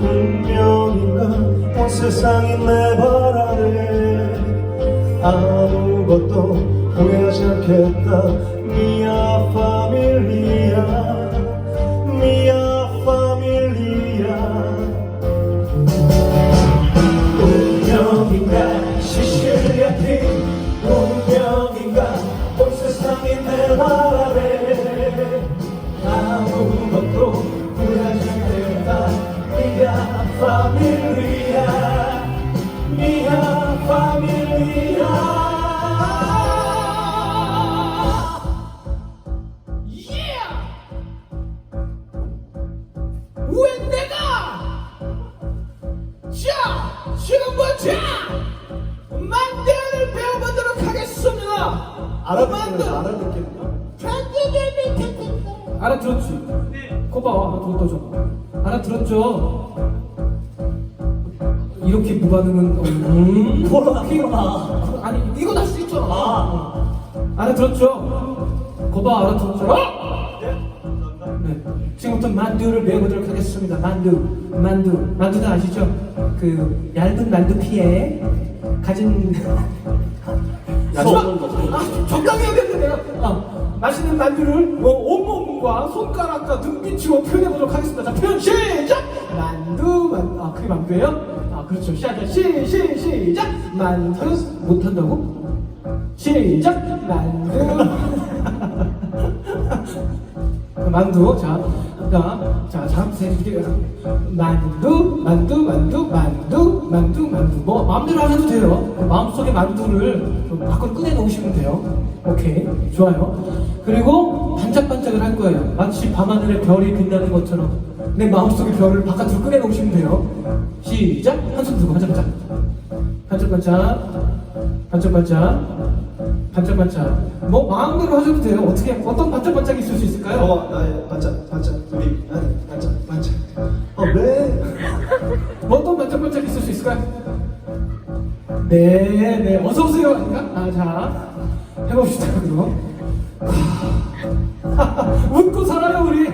운명인가? 온 세상이 내 발 아래 아무것도 후회하지 않겠다 알아들었지? 네 거봐 들었다 줘 알아들었죠? 이렇게 무반응은 음 코로나 코로나 아니 이건 할수 있잖아 알아들었죠? 거봐 알아들었죠? 네. 지금부터 만두를 배워보도록 하겠습니다. 만두, 만두, 만두도 아시죠? 그 얇은 만두 피에 가진 아, 적당히 해야겠네 내가. 아, 맛있는 만두를 어, 온몸과 손가락과 눈빛으로 표현해보도록 하겠습니다. 자, 표현 시작! 만두, 만두. 아, 그게 만두예요? 아, 그렇죠. 시작, 시, 시, 시작! 만두. 못한다고? 시작! 만두. 만두 자, 자, 자, 개. 만두, 만두, 만두, 만두, 만두, 만두. 뭐 마음대로 안 해도 돼요. 마음속에 만두를 좀 밖으로 꺼내 놓으시면 돼요. 오케이, 좋아요. 그리고 반짝반짝을 할 거예요. 마치 밤하늘에 별이 빛나는 것처럼 내 마음속의 별을 바깥으로 꺼내 놓으시면 돼요. 시작. 한손 들고 반짝반짝, 반짝반짝, 반짝반짝. 반짝반짝. 뭐 마음대로 하셔도 돼요. 어떻게 어떤 반짝반짝이 있을 수 있을까요? 어 나의 반짝 반짝 우리 아니 반짝 반짝 어 왜 뭐 어떤 반짝반짝 있을 수 있을까요? 네, 네. 어서 오세요. 아, 자 해봅시다. 그럼. 하, 웃고 살아요 우리.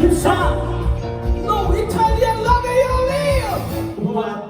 김사 No Italian love you live.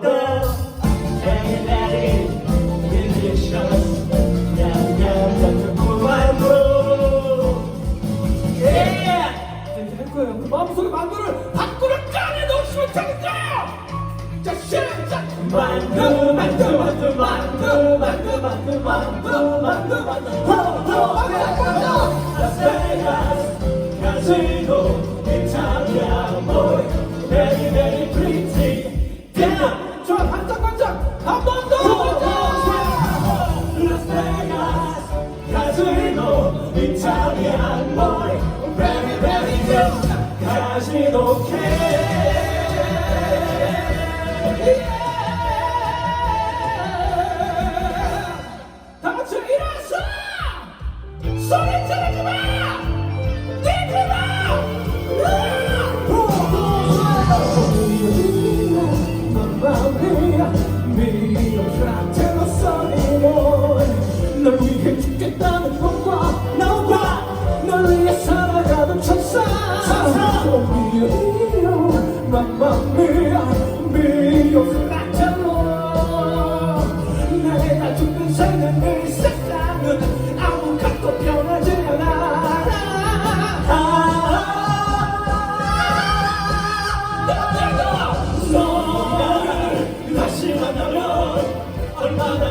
Italian boy, very, very good. Casino King. Soyun çabuk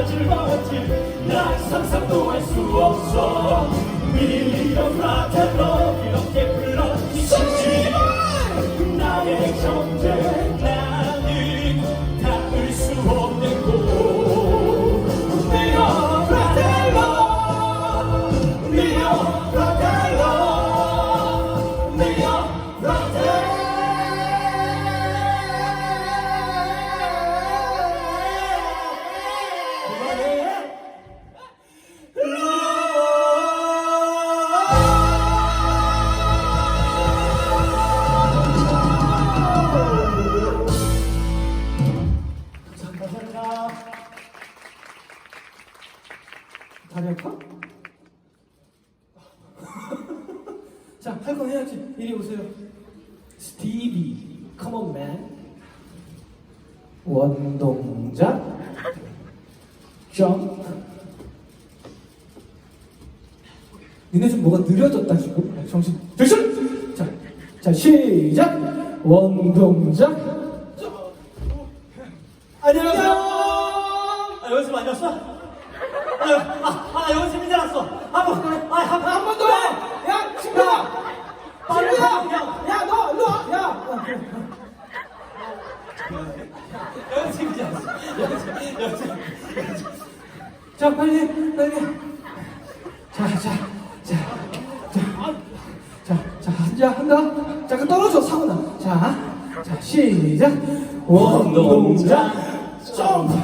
즐거웠지. 난 상상도 해야지. 이리 오세요. 스티비, come on man. 원동작, 점프. 니네 좀 뭐가 느려졌다 지금. 정신. 정신. 자, 자 시작. 원동작. 안녕하세요. 아, 연습 아니었어? 아, 아, 아, 연습인 줄 알았어. 한 번, 아, 한 번, 한번 더. 야. 친구야. 야, 너 일로 와. 야. 연습인 줄 알았어. 연습, 연습. 자, 빨리, 빨리. 자, 자, 자, 자, 자, 자, 한자 한다. 자, 그 떨어져 사고나. 자, 자, 시작. 원동작 점프.